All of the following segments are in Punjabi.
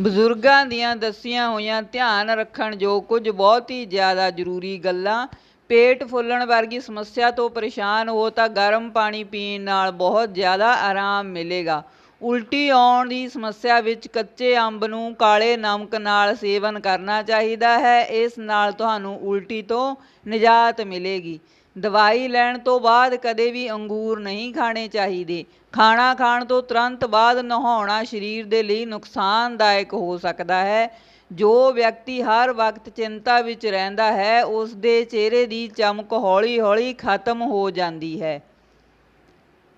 ਬਜ਼ੁਰਗਾਂ ਦੀਆਂ ਦੱਸੀਆਂ ਹੋਈਆਂ ਧਿਆਨ ਰੱਖਣ ਜੋ ਕੁਝ ਬਹੁਤ ਹੀ ਜ਼ਿਆਦਾ ਜ਼ਰੂਰੀ ਗੱਲਾਂ। ਪੇਟ ਫੁੱਲਣ ਵਰਗੀ ਸਮੱਸਿਆ ਤੋਂ ਪਰੇਸ਼ਾਨ ਹੋ ਤਾਂ ਗਰਮ ਪਾਣੀ ਪੀਣ ਨਾਲ ਬਹੁਤ ਜ਼ਿਆਦਾ ਆਰਾਮ ਮਿਲੇਗਾ। ਉਲਟੀ ਆਉਣ ਦੀ ਸਮੱਸਿਆ ਵਿੱਚ ਕੱਚੇ ਅੰਬ ਨੂੰ ਕਾਲੇ ਨਮਕ ਨਾਲ ਸੇਵਨ ਕਰਨਾ ਚਾਹੀਦਾ ਹੈ। ਇਸ ਨਾਲ ਤੁਹਾਨੂੰ ਉਲਟੀ ਤੋਂ ਨਿਜਾਤ ਮਿਲੇਗੀ। ਦਵਾਈ ਲੈਣ ਤੋਂ ਬਾਅਦ ਕਦੇ ਵੀ ਅੰਗੂਰ ਨਹੀਂ ਖਾਣੇ ਚਾਹੀਦੇ। ਖਾਣਾ ਖਾਣ ਤੋਂ ਤੁਰੰਤ ਬਾਅਦ ਨਹਾਉਣਾ ਸਰੀਰ ਦੇ ਲਈ ਨੁਕਸਾਨਦਾਇਕ ਹੋ ਸਕਦਾ ਹੈ। ਜੋ ਵਿਅਕਤੀ ਹਰ ਵਕਤ ਚਿੰਤਾ ਵਿੱਚ ਰਹਿੰਦਾ ਹੈ ਉਸ ਦੇ ਚਿਹਰੇ ਦੀ ਚਮਕ ਹੌਲੀ-ਹੌਲੀ ਖਤਮ ਹੋ ਜਾਂਦੀ ਹੈ।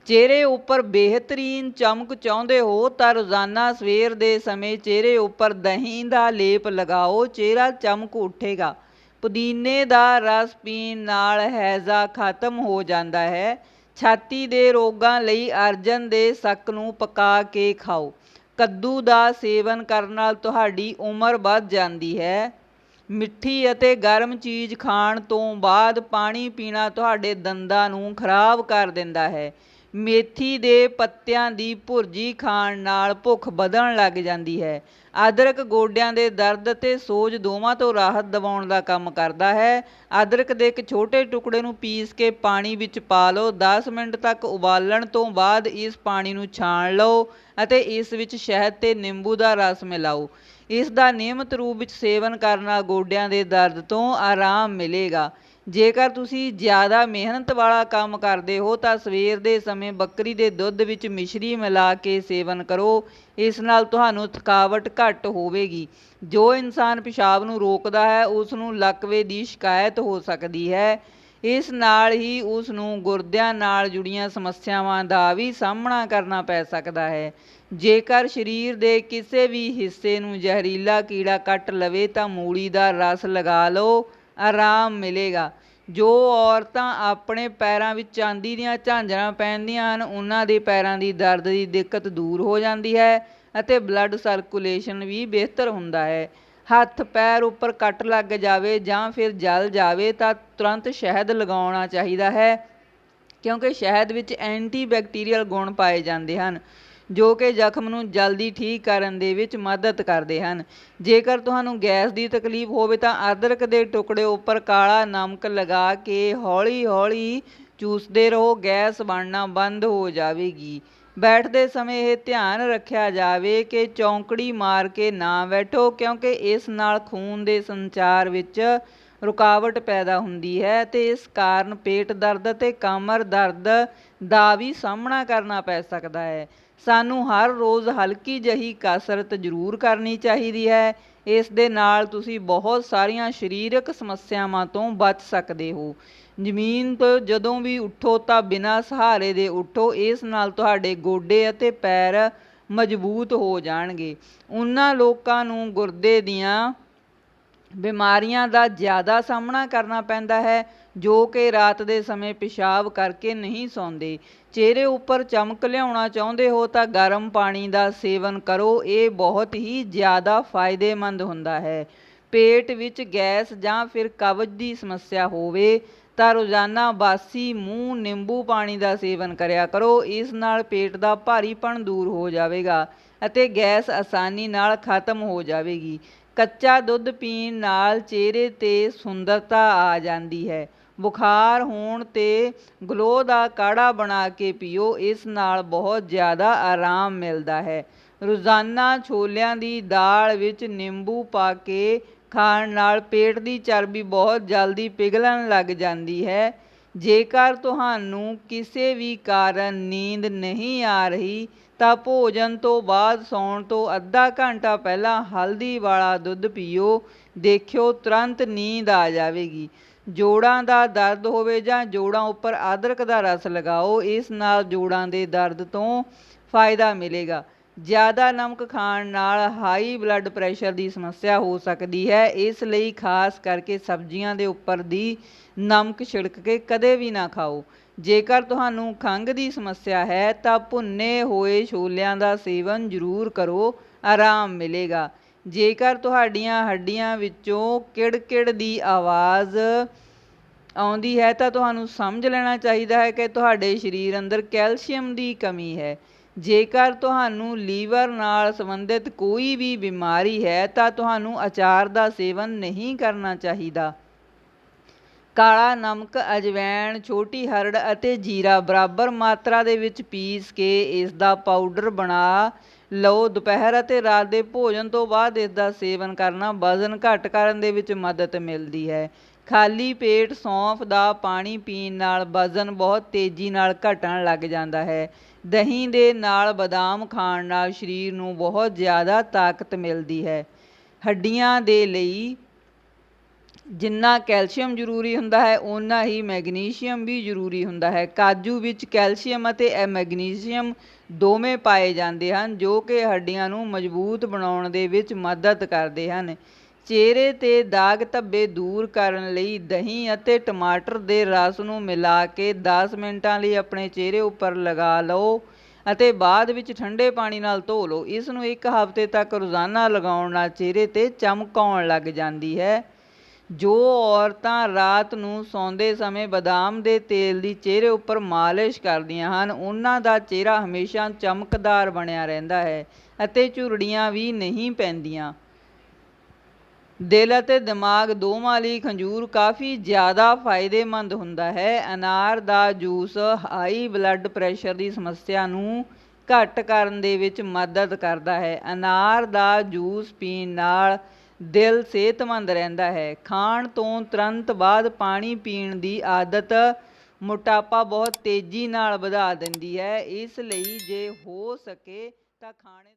ਚਿਹਰੇ ਉੱਪਰ ਬਿਹਤਰੀਨ ਚਮਕ ਚਾਹੁੰਦੇ ਹੋ ਤਾਂ ਰੋਜ਼ਾਨਾ ਸਵੇਰ ਦੇ ਸਮੇਂ ਚਿਹਰੇ ਉੱਪਰ ਦਹੀਂ ਦਾ ਲੇਪ ਲਗਾਓ, ਚਿਹਰਾ ਚਮਕ ਉੱਠੇਗਾ। ਪੁਦੀਨੇ ਦਾ ਰਸ ਪੀਣ ਨਾਲ ਹੈਜ਼ਾ ਖਤਮ ਹੋ ਜਾਂਦਾ ਹੈ। ਛਾਤੀ ਦੇ ਰੋਗਾਂ ਲਈ ਅਰਜਨ ਦੇ ਸੱਕ ਨੂੰ ਪਕਾ ਕੇ ਖਾਓ। ਕੱਦੂ ਦਾ ਸੇਵਨ ਕਰਨ ਨਾਲ ਤੁਹਾਡੀ ਉਮਰ ਵੱਧ ਜਾਂਦੀ ਹੈ। ਮਿੱਠੀ ਅਤੇ ਗਰਮ ਚੀਜ਼ ਖਾਣ ਤੋਂ ਬਾਅਦ ਪਾਣੀ ਪੀਣਾ ਤੁਹਾਡੇ ਦੰਦਾਂ ਨੂੰ ਖਰਾਬ ਕਰ ਦਿੰਦਾ ਹੈ। ਮੇਥੀ ਦੇ ਪੱਤਿਆਂ ਦੀ ਭੁਰਜੀ ਖਾਣ ਨਾਲ ਭੁੱਖ ਵਧਣ ਲੱਗ ਜਾਂਦੀ ਹੈ। ਅਦਰਕ ਗੋਡਿਆਂ ਦੇ ਦਰਦ ਅਤੇ ਸੋਜ ਦੋਵਾਂ ਤੋਂ ਰਾਹਤ ਦਿਵਾਉਣ ਦਾ ਕੰਮ ਕਰਦਾ ਹੈ। ਅਦਰਕ ਦੇ ਇੱਕ ਛੋਟੇ ਟੁਕੜੇ ਨੂੰ ਪੀਸ ਕੇ ਪਾਣੀ ਵਿੱਚ ਪਾ ਲਓ। 10 ਮਿੰਟ ਤੱਕ ਉਬਾਲਣ ਤੋਂ ਬਾਅਦ ਇਸ ਪਾਣੀ ਨੂੰ ਛਾਣ ਲਓ ਅਤੇ ਇਸ ਵਿੱਚ ਸ਼ਹਿਦ ਤੇ ਨਿੰਬੂ ਦਾ ਰਸ ਮਿਲਾਓ। ਇਸ ਦਾ ਨਿਯਮਤ ਰੂਪ ਵਿੱਚ ਸੇਵਨ ਕਰਨ ਨਾਲ ਗੋਡਿਆਂ ਦੇ ਦਰਦ ਤੋਂ ਆਰਾਮ ਮਿਲੇਗਾ। ਜੇਕਰ ਤੁਸੀਂ ਜ਼ਿਆਦਾ ਮਿਹਨਤ ਵਾਲਾ ਕੰਮ ਕਰਦੇ ਹੋ, ਤਾਂ ਸਵੇਰ ਦੇ ਸਮੇਂ ਬੱਕਰੀ ਦੇ ਦੁੱਧ ਵਿੱਚ ਮਿਸ਼ਰੀ ਮਿਲਾ ਕੇ ਸੇਵਨ ਕਰੋ। ਇਸ ਨਾਲ ਤੁਹਾਨੂੰ ਥਕਾਵਟ ਘੱਟ ਹੋਵੇਗੀ। ਜੋ ਇਨਸਾਨ ਪਿਸ਼ਾਬ ਨੂੰ ਰੋਕਦਾ ਹੈ ਉਸ ਨੂੰ ਲਕਵੇ ਦੀ ਸ਼ਿਕਾਇਤ ਹੋ ਸਕਦੀ ਹੈ। ਇਸ ਨਾਲ ਹੀ ਉਸ ਨੂੰ ਗੁਰਦਿਆਂ ਨਾਲ ਜੁੜੀਆਂ ਸਮੱਸਿਆਵਾਂ ਦਾ ਵੀ ਸਾਹਮਣਾ ਕਰਨਾ ਪੈ ਸਕਦਾ ਹੈ। ਜੇਕਰ ਸਰੀਰ ਦੇ ਕਿਸੇ ਵੀ ਹਿੱਸੇ ਨੂੰ ਜ਼ਹਿਰੀਲਾ ਕੀੜਾ ਕੱਟ ਲਵੇ, ਤਾਂ ਮੂਲੀ ਦਾ ਰਸ ਲਗਾ ਲਓ। ਆਰਾਮ ਮਿਲੇਗਾ। ਜੋ ਔਰਤਾਂ ਆਪਣੇ ਪੈਰਾਂ ਵਿੱਚ ਚਾਂਦੀ ਦੀਆਂ ਝਾਂਜਰਾਂ ਪਹਿਨਦੀਆਂ ਹਨ, ਉਹਨਾਂ ਦੇ ਪੈਰਾਂ ਦੀ ਦਰਦ ਦੀ ਦਿੱਕਤ ਦੂਰ ਹੋ ਜਾਂਦੀ ਹੈ ਅਤੇ ਬਲੱਡ ਸਰਕੂਲੇਸ਼ਨ ਵੀ ਬਿਹਤਰ ਹੁੰਦਾ ਹੈ। ਹੱਥ ਪੈਰ ਉੱਪਰ ਕੱਟ ਲੱਗ ਜਾਵੇ ਜਾਂ ਫਿਰ ਜਲ ਜਾਵੇ ਤਾਂ ਤੁਰੰਤ ਸ਼ਹਿਦ ਲਗਾਉਣਾ ਚਾਹੀਦਾ ਹੈ, ਕਿਉਂਕਿ ਸ਼ਹਿਦ ਵਿੱਚ ਐਂਟੀਬੈਕਟੀਰੀਅਲ ਗੁਣ ਪਾਏ ਜਾਂਦੇ ਹਨ। ਜੋ ਕਿ ਜ਼ਖਮ ਨੂੰ ਜਲਦੀ ਠੀਕ ਕਰਨ ਦੇ ਵਿੱਚ ਮਦਦ ਕਰਦੇ ਹਨ। ਜੇਕਰ ਤੁਹਾਨੂੰ ਗੈਸ ਦੀ ਤਕਲੀਫ ਹੋਵੇ ਤਾਂ ਅਦਰਕ ਦੇ ਟੁਕੜੇ ਉੱਪਰ ਕਾਲਾ ਨਮਕ ਲਗਾ ਕੇ ਹੌਲੀ-ਹੌਲੀ ਚੂਸਦੇ ਰਹੋ। ਗੈਸ ਬਣਨਾ ਬੰਦ ਹੋ ਜਾਵੇਗੀ। ਬੈਠਦੇ ਸਮੇਂ ਇਹ ਧਿਆਨ ਰੱਖਿਆ ਜਾਵੇ ਕਿ ਚੌਂਕੜੀ ਮਾਰ ਕੇ ਨਾ ਬੈਠੋ, ਕਿਉਂਕਿ ਇਸ ਨਾਲ ਖੂਨ ਦੇ ਸੰਚਾਰ ਵਿੱਚ ਰੁਕਾਵਟ ਪੈਦਾ ਹੁੰਦੀ ਹੈ ਤੇ ਇਸ ਕਾਰਨ ਪੇਟ ਦਰਦ ਅਤੇ ਕਮਰ ਦਰਦ ਦਾ ਵੀ ਸਾਹਮਣਾ ਕਰਨਾ ਪੈ ਸਕਦਾ ਹੈ। ਸਾਨੂੰ ਹਰ ਰੋਜ਼ ਹਲਕੀ ਜਹੀ ਕਸਰਤ ਜ਼ਰੂਰ ਕਰਨੀ ਚਾਹੀਦੀ ਹੈ। ਇਸ ਦੇ ਨਾਲ ਤੁਸੀਂ ਬਹੁਤ ਸਾਰੀਆਂ ਸਰੀਰਕ ਸਮੱਸਿਆਵਾਂ ਤੋਂ ਬਚ ਸਕਦੇ ਹੋ। ਜ਼ਮੀਨ ਤੋਂ ਜਦੋਂ ਵੀ ਉੱਠੋ ਤਾਂ ਬਿਨਾਂ ਸਹਾਰੇ ਦੇ ਉੱਠੋ, ਇਸ ਨਾਲ ਤੁਹਾਡੇ ਗੋਡੇ ਅਤੇ ਪੈਰ ਮਜ਼ਬੂਤ ਹੋ ਜਾਣਗੇ। ਉਹਨਾਂ ਲੋਕਾਂ ਨੂੰ ਗੁਰਦੇ ਦੀਆਂ ਬਿਮਾਰੀਆਂ ਦਾ ਜ਼ਿਆਦਾ ਸਾਹਮਣਾ ਕਰਨਾ ਪੈਂਦਾ ਹੈ, ਜੋ ਕਿ ਰਾਤ ਦੇ ਸਮੇਂ ਪਿਸ਼ਾਬ ਕਰਕੇ ਨਹੀਂ ਸੌਂਦੇ। ਚਿਹਰੇ ਉੱਪਰ ਚਮਕ ਲਿਆਉਣਾ ਚਾਹੁੰਦੇ ਹੋ ਤਾਂ ਗਰਮ ਪਾਣੀ ਦਾ ਸੇਵਨ ਕਰੋ। ਇਹ ਬਹੁਤ ਹੀ ਜ਼ਿਆਦਾ ਫਾਇਦੇਮੰਦ ਹੁੰਦਾ ਹੈ। ਪੇਟ ਵਿੱਚ ਗੈਸ ਜਾਂ ਫਿਰ ਕਬਜ਼ ਦੀ ਸਮੱਸਿਆ ਹੋਵੇ ਤਾਂ ਰੋਜ਼ਾਨਾ ਬਾਸੀ ਮੂੰਹ, ਨਿੰਬੂ ਪਾਣੀ ਦਾ ਸੇਵਨ ਕਰਿਆ ਕਰੋ। ਇਸ ਨਾਲ ਪੇਟ ਦਾ ਭਾਰੀਪਣ ਦੂਰ ਹੋ ਜਾਵੇਗਾ ਅਤੇ ਗੈਸ ਆਸਾਨੀ ਨਾਲ ਖਤਮ ਹੋ ਜਾਵੇਗੀ। ਕੱਚਾ ਦੁੱਧ ਪੀਣ ਨਾਲ ਚਿਹਰੇ 'ਤੇ ਸੁੰਦਰਤਾ ਆ ਜਾਂਦੀ ਹੈ। ਬੁਖਾਰ ਹੋਣ 'ਤੇ ਗਲੋ ਦਾ ਕਾੜਾ ਬਣਾ ਕੇ ਪੀਓ, ਇਸ ਨਾਲ ਬਹੁਤ ਜ਼ਿਆਦਾ ਆਰਾਮ ਮਿਲਦਾ ਹੈ। ਰੋਜ਼ਾਨਾ ਛੋਲਿਆਂ ਦੀ ਦਾਲ ਵਿੱਚ ਨਿੰਬੂ ਪਾ ਕੇ ਖਾਣ ਨਾਲ ਪੇਟ ਦੀ ਚਰਬੀ ਬਹੁਤ ਜਲਦੀ ਪਿਘਲਣ ਲੱਗ ਜਾਂਦੀ ਹੈ। ਜੇਕਰ ਤੁਹਾਨੂੰ ਕਿਸੇ ਵੀ ਕਾਰਨ ਨੀਂਦ ਨਹੀਂ ਆ ਰਹੀ ਤਾਂ ਭੋਜਨ ਤੋਂ ਬਾਅਦ ਸੌਣ ਤੋਂ ਅੱਧਾ ਘੰਟਾ ਪਹਿਲਾਂ ਹਲਦੀ ਵਾਲਾ ਦੁੱਧ ਪੀਓ। ਦੇਖਿਓ, ਤੁਰੰਤ ਨੀਂਦ ਆ ਜਾਵੇਗੀ। ਜੋੜਾਂ ਦਾ ਦਰਦ ਹੋਵੇ ਜਾਂ ਜੋੜਾਂ ਉੱਪਰ ਅਦਰਕ ਦਾ ਰਸ ਲਗਾਓ, ਇਸ ਨਾਲ ਜੋੜਾਂ ਦੇ ਦਰਦ ਤੋਂ ਫਾਇਦਾ ਮਿਲੇਗਾ। ਜ਼ਿਆਦਾ ਨਮਕ ਖਾਣ ਨਾਲ ਹਾਈ ਬਲੱਡ ਪ੍ਰੈਸ਼ਰ ਦੀ ਸਮੱਸਿਆ ਹੋ ਸਕਦੀ ਹੈ। ਇਸ ਲਈ ਖਾਸ ਕਰਕੇ ਸਬਜ਼ੀਆਂ ਦੇ ਉੱਪਰ ਦੀ ਨਮਕ ਛਿੜਕ ਕੇ ਕਦੇ ਵੀ ਨਾ ਖਾਓ। ਜੇਕਰ ਤੁਹਾਨੂੰ ਖੰਘ ਦੀ ਸਮੱਸਿਆ ਹੈ, ਤਾਂ ਭੁੰਨੇ ਹੋਏ ਛੋਲਿਆਂ ਦਾ ਸੇਵਨ ਜ਼ਰੂਰ ਕਰੋ, ਆਰਾਮ ਮਿਲੇਗਾ। ਜੇਕਰ ਤੁਹਾਡੀਆਂ ਹੱਡੀਆਂ ਵਿੱਚੋਂ ਕਿੜ-ਕਿੜ ਦੀ ਆਵਾਜ਼ ਆਉਂਦੀ ਹੈ, ਤਾਂ ਤੁਹਾਨੂੰ ਸਮਝ ਲੈਣਾ ਚਾਹੀਦਾ ਹੈ ਕਿ ਤੁਹਾਡੇ ਸਰੀਰ ਅੰਦਰ ਕੈਲਸ਼ੀਅਮ ਦੀ ਕਮੀ ਹੈ। ਜੇਕਰ ਤੁਹਾਨੂੰ ਲੀਵਰ ਨਾਲ ਸੰਬੰਧਿਤ ਕੋਈ ਵੀ ਬਿਮਾਰੀ ਹੈ, ਤਾਂ ਤੁਹਾਨੂੰ ਅਚਾਰ ਦਾ ਸੇਵਨ ਨਹੀਂ ਕਰਨਾ ਚਾਹੀਦਾ। ਕਾਲਾ ਨਮਕ ਅਜਵਾਇਣ ਛੋਟੀ ਹਰੜ ਅਤੇ ਜੀਰਾ ਬਰਾਬਰ ਮਾਤਰਾ ਦੇ ਵਿੱਚ ਪੀਸ ਕੇ ਇਸ ਦਾ ਪਾਊਡਰ ਬਣਾ ਲਓ। ਦੁਪਹਿਰ ਅਤੇ ਰਾਤ ਦੇ ਭੋਜਨ ਤੋਂ ਬਾਅਦ ਇਸ ਦਾ ਸੇਵਨ ਕਰਨਾ ਵਜ਼ਨ ਘੱਟ ਕਰਨ ਦੇ ਵਿੱਚ ਮਦਦ ਮਿਲਦੀ ਹੈ। ਖਾਲੀ ਪੇਟ ਸੌਂਫ ਦਾ ਪਾਣੀ ਪੀਣ ਨਾਲ ਵਜ਼ਨ ਬਹੁਤ ਤੇਜ਼ੀ ਨਾਲ ਘਟਣ ਲੱਗ ਜਾਂਦਾ ਹੈ। ਦਹੀਂ ਦੇ ਨਾਲ ਬਦਾਮ ਖਾਣ ਨਾਲ ਸਰੀਰ ਨੂੰ ਬਹੁਤ ਜ਼ਿਆਦਾ ਤਾਕਤ ਮਿਲਦੀ ਹੈ। ਹੱਡੀਆਂ ਦੇ ਲਈ ਜਿੰਨਾ ਕੈਲਸ਼ੀਅਮ ਜ਼ਰੂਰੀ ਹੁੰਦਾ ਹੈ, ਓਨਾ ਹੀ ਮੈਗਨੀਸ਼ੀਅਮ ਵੀ ਜ਼ਰੂਰੀ ਹੁੰਦਾ ਹੈ। ਕਾਜੂ ਵਿੱਚ ਕੈਲਸ਼ੀਅਮ ਅਤੇ ਐ ਮੈਗਨੀਸ਼ੀਅਮ ਦੋਵੇਂ ਪਾਏ ਜਾਂਦੇ ਹਨ, ਜੋ ਕਿ ਹੱਡੀਆਂ ਨੂੰ ਮਜ਼ਬੂਤ ਬਣਾਉਣ ਦੇ ਵਿੱਚ ਮਦਦ ਕਰਦੇ ਹਨ। ਚਿਹਰੇ 'ਤੇ ਦਾਗ ਧੱਬੇ ਦੂਰ ਕਰਨ ਲਈ ਦਹੀਂ ਅਤੇ ਟਮਾਟਰ ਦੇ ਰਸ ਨੂੰ ਮਿਲਾ ਕੇ 10 ਮਿੰਟਾਂ ਲਈ ਆਪਣੇ ਚਿਹਰੇ ਉੱਪਰ ਲਗਾ ਲਓ ਅਤੇ ਬਾਅਦ ਵਿੱਚ ਠੰਡੇ ਪਾਣੀ ਨਾਲ ਧੋ ਲਓ। ਇਸ ਨੂੰ ਇੱਕ ਹਫ਼ਤੇ ਤੱਕ ਰੋਜ਼ਾਨਾ ਲਗਾਉਣ ਨਾਲ ਚਿਹਰੇ 'ਤੇ ਚਮਕ ਆਉਣ ਲੱਗ ਜਾਂਦੀ ਹੈ। ਜੋ ਔਰਤਾਂ ਰਾਤ ਨੂੰ ਸੌਂਦੇ ਸਮੇਂ ਬਦਾਮ ਦੇ ਤੇਲ ਦੀ ਚਿਹਰੇ ਉੱਪਰ ਮਾਲਿਸ਼ ਕਰਦੀਆਂ ਹਨ, ਉਹਨਾਂ ਦਾ ਚਿਹਰਾ ਹਮੇਸ਼ਾ ਚਮਕਦਾਰ ਬਣਿਆ ਰਹਿੰਦਾ ਹੈ ਅਤੇ ਝੁਰੜੀਆਂ ਵੀ ਨਹੀਂ ਪੈਂਦੀਆਂ। ਦਿਲ ਅਤੇ ਦਿਮਾਗ ਦੋਵਾਂ ਲਈ ਖੰਜੂਰ ਕਾਫੀ ਜ਼ਿਆਦਾ ਫਾਇਦੇਮੰਦ ਹੁੰਦਾ ਹੈ। ਅਨਾਰ ਦਾ ਜੂਸ ਹਾਈ ਬਲੱਡ ਪ੍ਰੈਸ਼ਰ ਦੀ ਸਮੱਸਿਆ ਨੂੰ ਘੱਟ ਕਰਨ ਦੇ ਵਿੱਚ ਮਦਦ ਕਰਦਾ ਹੈ। ਅਨਾਰ ਦਾ ਜੂਸ ਪੀਣ ਨਾਲ ਦਿਲ ਸਿਹਤਮੰਦ ਰਹਿੰਦਾ ਹੈ। ਖਾਣ ਤੋਂ ਤੁਰੰਤ ਬਾਅਦ ਪਾਣੀ ਪੀਣ ਦੀ ਆਦਤ ਮੋਟਾਪਾ ਬਹੁਤ ਤੇਜ਼ੀ ਨਾਲ ਵਧਾ ਦਿੰਦੀ ਹੈ। ਇਸ ਲਈ ਜੇ ਹੋ ਸਕੇ ਤਾਂ ਖਾਣੇ